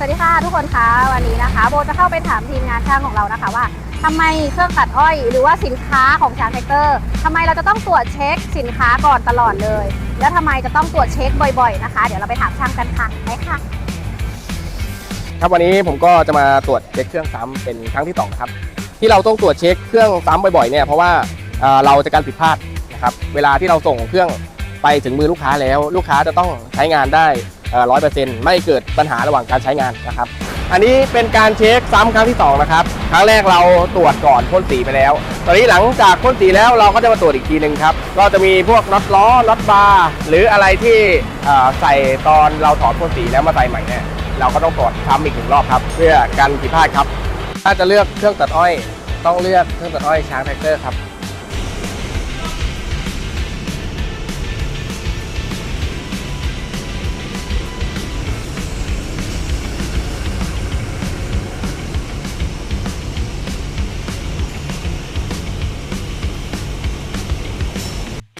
สวัสดีค่ะทุกคนคะวันนี้นะคะ โบจะเข้าไปถามทีมงานช่างของเรานะคะว่าทำไมเครื่องตัดอ้อย หรือว่าสินค้าของช้างแท็กเตอร์ทำไมเราจะต้องตรวจเช็คสินค้าก่อนตลอดเลย แล้วทำไมจะต้องตรวจเช็คบ่อยๆนะคะ เดี๋ยวเราไปถามช่างกันค่ะไปค่ะ ครับวันนี้ผมก็จะมาตรวจเช็คเครื่องซ้ำเป็นครั้งที่สองนะครับที่เราต้องตรวจเช็คเครื่องซ้ำบ่อยๆเนี่ยเพราะว่าเราจะการผิดพลาดนะครับเวลาที่เราส่งเครื่องไปถึงมือลูกค้าแล้ว ลูกค้าจะต้องใช้งานได้ ร้อยเปอร์เซ็นต์ไม่เกิดปัญหาระหว่างการใช้งานนะครับ อันนี้เป็นการเช็คซ้ำครั้งที่สองนะครับ ครั้งแรกเราตรวจก่อนพ่นสีไปแล้ว ตอนนี้หลังจากพ่นสีแล้วเราก็จะมาตรวจอีกทีหนึ่งครับ ก็จะมีพวกน็อตล้อน็อตบาร์หรืออะไรที่เอ่อใส่ตอนเราถอดพ่นสีแล้วมาใส่ใหม่เนี่ยเราก็ต้องตรวจซ้ำอีกหนึ่งรอบครับ เพื่อกันผิดพลาดครับ ถ้าจะเลือกเครื่องตัดอ้อย ต้องเลือกเครื่องตัดอ้อยช้างแท็กเตอร์ครับ